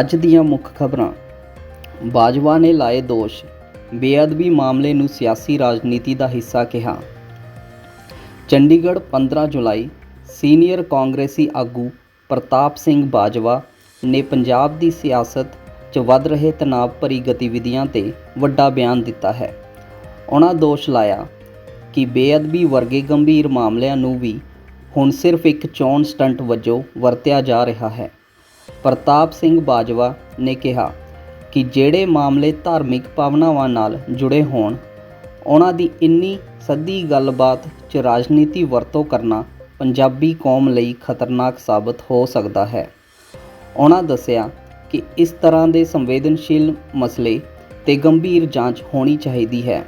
ਅੱਜ ਦੀਆਂ ਮੁੱਖ ਖਬਰਾਂ। ਬਾਜਵਾ ਨੇ ਲਾਏ ਦੋਸ਼। ਬੇਅਦਬੀ ਮਾਮਲੇ ਨੂੰ ਸਿਆਸੀ ਰਾਜਨੀਤੀ ਦਾ ਹਿੱਸਾ ਕਿਹਾ। ਚੰਡੀਗੜ੍ਹ 15 ਜੁਲਾਈ, ਸੀਨੀਅਰ ਕਾਂਗਰਸੀ ਆਗੂ ਪ੍ਰਤਾਪ ਸਿੰਘ ਬਾਜਵਾ ਨੇ ਪੰਜਾਬ ਦੀ ਸਿਆਸਤ 'ਚ ਵੱਧ ਰਹੇ ਤਣਾਅ ਭਰੀ ਗਤੀਵਿਧੀਆਂ ਤੇ ਵੱਡਾ ਬਿਆਨ ਦਿੱਤਾ ਹੈ। ਉਹਨਾਂ ਦੋਸ਼ ਲਾਇਆ ਕਿ ਬੇਅਦਬੀ ਵਰਗੇ ਗੰਭੀਰ ਮਾਮਲਿਆਂ ਨੂੰ ਵੀ ਹੁਣ ਸਿਰਫ ਇੱਕ ਚੋਣ ਸਟੰਟ ਵਜੋਂ ਵਰਤਿਆ ਜਾ ਰਿਹਾ ਹੈ। ਪ੍ਰਤਾਪ ਸਿੰਘ ਬਾਜਵਾ ਨੇ ਕਿਹਾ ਕਿ ਜਿਹੜੇ ਮਾਮਲੇ ਧਾਰਮਿਕ ਭਾਵਨਾਵਾਂ ਨਾਲ ਜੁੜੇ ਹੋਣ, ਉਹਨਾਂ ਦੀ ਇੰਨੀ ਸੱਦੀ ਗੱਲਬਾਤ 'ਚ ਰਾਜਨੀਤੀ ਵਰਤੋਂ ਕਰਨਾ ਪੰਜਾਬੀ ਕੌਮ ਲਈ ਖਤਰਨਾਕ ਸਾਬਤ ਹੋ ਸਕਦਾ ਹੈ। ਉਹਨਾਂ ਦੱਸਿਆ ਕਿ ਇਸ ਤਰ੍ਹਾਂ ਦੇ ਸੰਵੇਦਨਸ਼ੀਲ ਮਸਲੇ ਤੇ ਗੰਭੀਰ ਜਾਂਚ ਹੋਣੀ ਚਾਹੀਦੀ ਹੈ।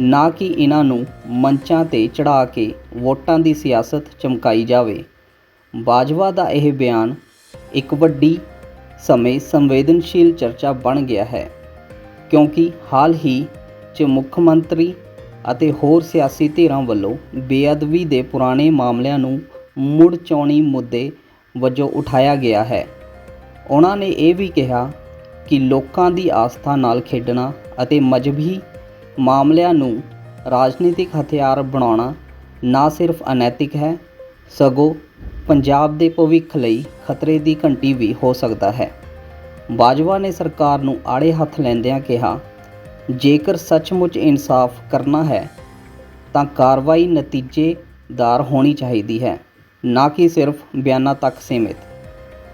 ਨਾ ਕਿ ਇਹਨਾਂ ਨੂੰ ਮੰਚਾਂ ਤੇ ਚੜਾ ਕੇ ਵੋਟਾਂ ਦੀ ਸਿਆਸਤ ਚਮਕਾਈ ਜਾਵੇ। ਬਾਜਵਾ ਦਾ ਇਹ ਬਿਆਨ ਇੱਕ ਵੱਡੀ ਸਮੇਂ ਸੰਵੇਦਨਸ਼ੀਲ ਚਰਚਾ ਬਣ ਗਿਆ ਹੈ, ਕਿਉਂਕਿ ਹਾਲ ਹੀ 'ਚ ਮੁੱਖ ਮੰਤਰੀ ਅਤੇ ਹੋਰ ਸਿਆਸੀ ਧਿਰਾਂ ਵੱਲੋਂ ਬੇਅਦਬੀ ਦੇ ਪੁਰਾਣੇ ਮਾਮਲਿਆਂ ਨੂੰ ਮੁੜ ਚੋਣੀ ਮੁੱਦੇ ਵਜੋਂ ਉਠਾਇਆ ਗਿਆ ਹੈ। ਉਹਨਾਂ ਨੇ ਇਹ ਵੀ ਕਿਹਾ ਕਿ ਲੋਕਾਂ ਦੀ ਆਸਥਾ ਨਾਲ ਖੇਡਣਾ ਅਤੇ ਮਜਬੀ ਮਾਮਲਿਆਂ ਨੂੰ ਰਾਜਨੀਤਿਕ ਹਥਿਆਰ ਬਣਾਉਣਾ ਨਾ ਸਿਰਫ ਅਨੈਤਿਕ ਹੈ, ਸਗੋਂ ਪੰਜਾਬ ਦੇ ਭਵਿੱਖ ਲਈ ਖਤਰੇ ਦੀ ਘੰਟੀ ਵੀ ਹੋ ਸਕਦਾ ਹੈ। ਬਾਜਵਾ ਨੇ ਸਰਕਾਰ ਨੂੰ ਆੜੇ ਹੱਥ ਲੈਂਦਿਆਂ ਕਿਹਾ, ਜੇਕਰ ਸੱਚਮੁੱਚ ਇਨਸਾਫ ਕਰਨਾ ਹੈ, ਤਾਂ ਕਾਰਵਾਈ ਨਤੀਜੇਦਾਰ ਹੋਣੀ ਚਾਹੀਦੀ ਹੈ, ਨਾ ਕਿ ਸਿਰਫ ਬਿਆਨਾਂ ਤੱਕ ਸੀਮਿਤ।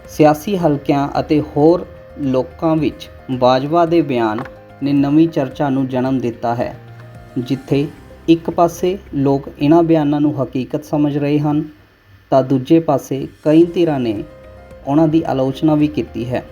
ਸਿਆਸੀ ਹਲਕਿਆਂ ਅਤੇ ਹੋਰ ਲੋਕਾਂ ਵਿੱਚ ਬਾਜਵਾ ਦੇ ਬਿਆਨ ਨੇ ਨਵੀਂ ਚਰਚਾ ਨੂੰ ਜਨਮ ਦਿੱਤਾ ਹੈ, ਜਿੱਥੇ ਇੱਕ ਪਾਸੇ ਲੋਕ ਇਹਨਾਂ ਬਿਆਨਾਂ ਨੂੰ ਹਕੀਕਤ ਸਮਝ ਰਹੇ ਹਨ ਤਾਂ ਦੂਜੇ ਪਾਸੇ ਕਈ ਧਿਰਾਂ ਨੇ ਉਹਨਾਂ ਦੀ ਆਲੋਚਨਾ ਵੀ ਕੀਤੀ ਹੈ।